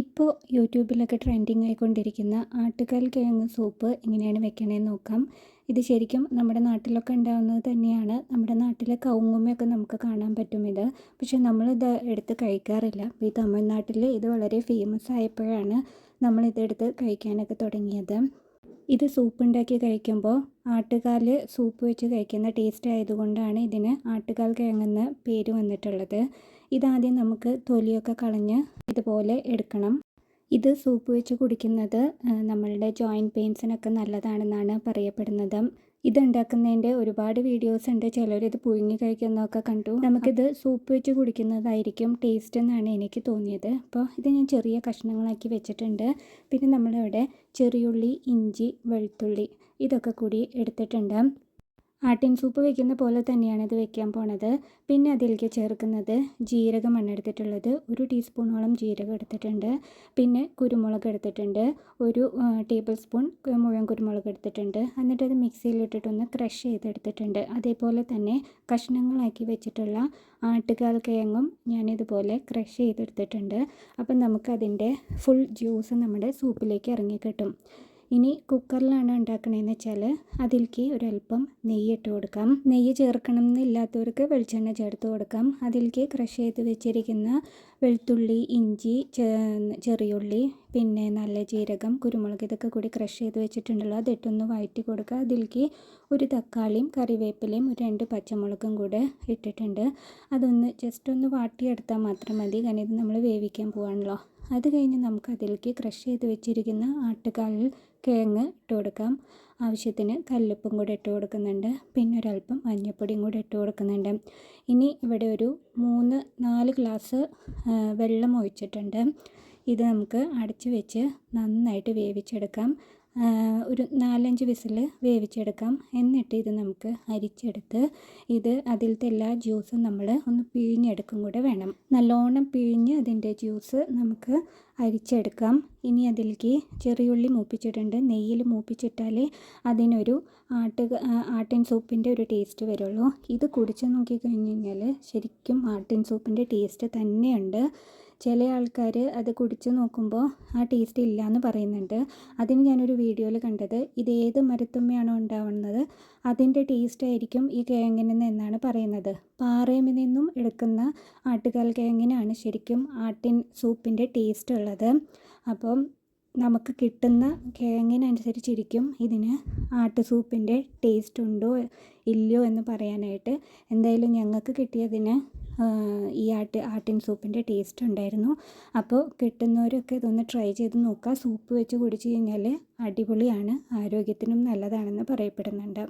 ഇപ്പോൾ യൂട്യൂബിലൊക്കെ ട്രെൻഡിങ് ആയിക്കൊണ്ടിരിക്കുന്ന ആട്ടുകാൽ കിഴങ്ങ് സൂപ്പ് എങ്ങനെയാണ് വെക്കണേന്ന് നോക്കാം. ഇത് ശരിക്കും നമ്മുടെ നാട്ടിലൊക്കെ ഉണ്ടാകുന്നത് തന്നെയാണ്. നമ്മുടെ നാട്ടിലെ കൗങ്ങുമ്മയൊക്കെ നമുക്ക് കാണാൻ പറ്റും ഇത്. പക്ഷെ നമ്മളിത് എടുത്ത് കഴിക്കാറില്ല. ഈ തമിഴ്നാട്ടിൽ ഇത് വളരെ ഫേമസ് ആയപ്പോഴാണ് നമ്മളിതെടുത്ത് കഴിക്കാനൊക്കെ തുടങ്ങിയത്. ഇത് സൂപ്പ് ഉണ്ടാക്കി കഴിക്കുമ്പോൾ ആട്ടുകാൽ സൂപ്പ് വെച്ച് കഴിക്കുന്ന ടേസ്റ്റ് ആയതുകൊണ്ടാണ് ഇതിന് ആട്ടുകാൽ കിഴങ്ങെന്ന് പേര് വന്നിട്ടുള്ളത്. ഇതാദ്യം നമുക്ക് തൊലിയൊക്കെ കളഞ്ഞ് ഇതുപോലെ എടുക്കണം. ഇത് സൂപ്പ് വെച്ച് കുടിക്കുന്നത് നമ്മളുടെ ജോയിന്റ് പെയിൻസിനൊക്കെ നല്ലതാണെന്നാണ് പറയപ്പെടുന്നത്. ഇത് ഉണ്ടാക്കുന്നതിന്റെ ഒരുപാട് വീഡിയോസ് ഉണ്ട്. ചിലർ ഇത് പുഴുങ്ങി കഴിക്കുന്നതൊക്കെ കണ്ടു. നമുക്കിത് സൂപ്പ് വെച്ച് കുടിക്കുന്നതായിരിക്കും ടേസ്റ്റ് എന്നാണ് എനിക്ക് തോന്നിയത്. അപ്പോൾ ഇത് ഞാൻ ചെറിയ കഷ്ണങ്ങളാക്കി വെച്ചിട്ടുണ്ട്. പിന്നെ നമ്മളിവിടെ ചെറിയുള്ളി ഇഞ്ചി വെളുത്തുള്ളി ഇതൊക്കെ കൂടി എടുത്തിട്ടുണ്ട്. ആട്ടിൻ സൂപ്പ് വെക്കുന്ന പോലെ തന്നെയാണ് ഇത് വെക്കാൻ പോണത്. പിന്നെ അതിലേക്ക് ചേർക്കുന്നത് ജീരകം മണ്ണെടുത്തിട്ടുള്ളത് ഒരു ടീസ്പൂണോളം ജീരകം എടുത്തിട്ടുണ്ട്. പിന്നെ കുരുമുളക് എടുത്തിട്ടുണ്ട്. ഒരു ടേബിൾ സ്പൂൺ മുഴുവൻ കുരുമുളക് എടുത്തിട്ടുണ്ട്. എന്നിട്ട് അത് മിക്സിയിലിട്ടിട്ടൊന്ന് ക്രഷ് ചെയ്തെടുത്തിട്ടുണ്ട്. അതേപോലെ തന്നെ കഷ്ണങ്ങളാക്കി വെച്ചിട്ടുള്ള ആട്ടുകാൽ കിഴങ്ങും ഞാനിതുപോലെ ക്രഷ് ചെയ്തെടുത്തിട്ടുണ്ട്. അപ്പം നമുക്കതിന്റെ ഫുൾ ജ്യൂസ് നമ്മുടെ സൂപ്പിലേക്ക് ഇറങ്ങി കിട്ടും. ഇനി കുക്കറിലാണ് ഉണ്ടാക്കണതെന്ന് വെച്ചാൽ അതിലേക്ക് ഒരല്പം നെയ്യ് ഇട്ട് കൊടുക്കാം. നെയ്യ് ചേർക്കണം എന്നില്ലാത്തവർക്ക് വെളിച്ചെണ്ണ ചേർത്ത് കൊടുക്കാം. അതിലേക്ക് ക്രഷ് ചെയ്ത് വെച്ചിരിക്കുന്ന വെളുത്തുള്ളി ഇഞ്ചി ചെറിയുള്ളി പിന്നെ നല്ല ജീരകം കുരുമുളക് ഇതൊക്കെ കൂടി ക്രഷ് ചെയ്ത് വെച്ചിട്ടുണ്ടല്ലോ അതിട്ടൊന്ന് വഴറ്റി കൊടുക്കുക. അതിലേക്ക് ഒരു തക്കാളിയും കറിവേപ്പിലയും ഒരു രണ്ട് പച്ചമുളകും കൂടെ ഇട്ടിട്ടുണ്ട്. അതൊന്ന് ജസ്റ്റ് ഒന്ന് വാട്ടിയെടുത്താൽ മാത്രം മതി. കാരണം ഇത് നമ്മൾ വേവിക്കാൻ പോവാണല്ലോ. അത് കഴിഞ്ഞ് നമുക്ക് അതിലേക്ക് ക്രഷ് ചെയ്ത് വെച്ചിരിക്കുന്ന ആട്ടുകാലിൽ കിഴങ്ങ് ഇട്ട് കൊടുക്കാം. ആവശ്യത്തിന് കല്ലുപ്പും കൂടെ ഇട്ട് കൊടുക്കുന്നുണ്ട്. പിന്നെ ഒരല്പം മഞ്ഞൾപ്പൊടിയും കൂടെ ഇട്ട് കൊടുക്കുന്നുണ്ട്. ഇനി ഇവിടെ ഒരു മൂന്ന് നാല് ഗ്ലാസ് വെള്ളം ഒഴിച്ചിട്ടുണ്ട്. ഇത് നമുക്ക് അടച്ച് വെച്ച് നന്നായിട്ട് വേവിച്ചെടുക്കാം. ഒരു നാലഞ്ച് വിസിൽ വേവിച്ചെടുക്കാം. എന്നിട്ട് ഇത് നമുക്ക് അരിച്ചെടുത്ത് ഇത് അതിലത്തെ എല്ലാ ജ്യൂസും നമ്മൾ ഒന്ന് പിഴിഞ്ഞെടുക്കും കൂടെ വേണം. നല്ലോണം പിഴിഞ്ഞ് അതിന്റെ ജ്യൂസ് നമുക്ക് അരിച്ചെടുക്കാം. ഇനി അതിലേക്ക് ചെറിയുള്ളി മൂപ്പിച്ചിട്ടുണ്ട്. നെയ്യിൽ മൂപ്പിച്ചിട്ടാലേ അതിനൊരു ആട്ട് ആട്ടിൻ സൂപ്പിന്റെ ഒരു ടേസ്റ്റ് വരുള്ളൂ. ഇത് കുടിച്ച് നോക്കിക്കഴിഞ്ഞ് കഴിഞ്ഞാൽ ശരിക്കും ആട്ടിൻ സൂപ്പിന്റെ ടേസ്റ്റ് തന്നെയുണ്ട്. ചില ആൾക്കാർ അത് കുടിച്ച് നോക്കുമ്പോൾ ആ ടേസ്റ്റ് ഇല്ല എന്ന് പറയുന്നുണ്ട്. അതിന് ഞാനൊരു വീഡിയോയിൽ കണ്ടത് ഇത് ഏത് മരത്തുമ്മയാണോ ഉണ്ടാവുന്നത് അതിന്റെ ടേസ്റ്റ് ആയിരിക്കും ഈ കിഴങ്ങിനെന്ന് എന്നാണ് പറയുന്നത്. പാറയിൽ നിന്നും എടുക്കുന്ന ആട്ടുകാൽ കിഴങ്ങിനാണ് ശരിക്കും ആട്ടിൻ സൂപ്പിന്റെ ടേസ്റ്റ് ഉള്ളത്. അപ്പം നമുക്ക് കിട്ടുന്ന കിഴങ്ങിനനുസരിച്ചിരിക്കും ഇതിന് ആട്ട് സൂപ്പിന്റെ ടേസ്റ്റ് ഉണ്ടോ ഇല്ലയോ എന്ന് പറയാനായിട്ട്. എന്തായാലും ഞങ്ങൾക്ക് കിട്ടിയതിന് ഈ ആട്ട് ആട്ടിൻ സൂപ്പിന്റെ ടേസ്റ്റ് ഉണ്ടായിരുന്നു. അപ്പോൾ കിട്ടുന്നവരൊക്കെ ഇതൊന്ന് ട്രൈ ചെയ്ത് നോക്കുക. സൂപ്പ് വെച്ച് കുടിച്ച് കഴിഞ്ഞാൽ അടിപൊളിയാണ്. ആരോഗ്യത്തിനും നല്ലതാണെന്ന് പറയപ്പെടുന്നുണ്ട്.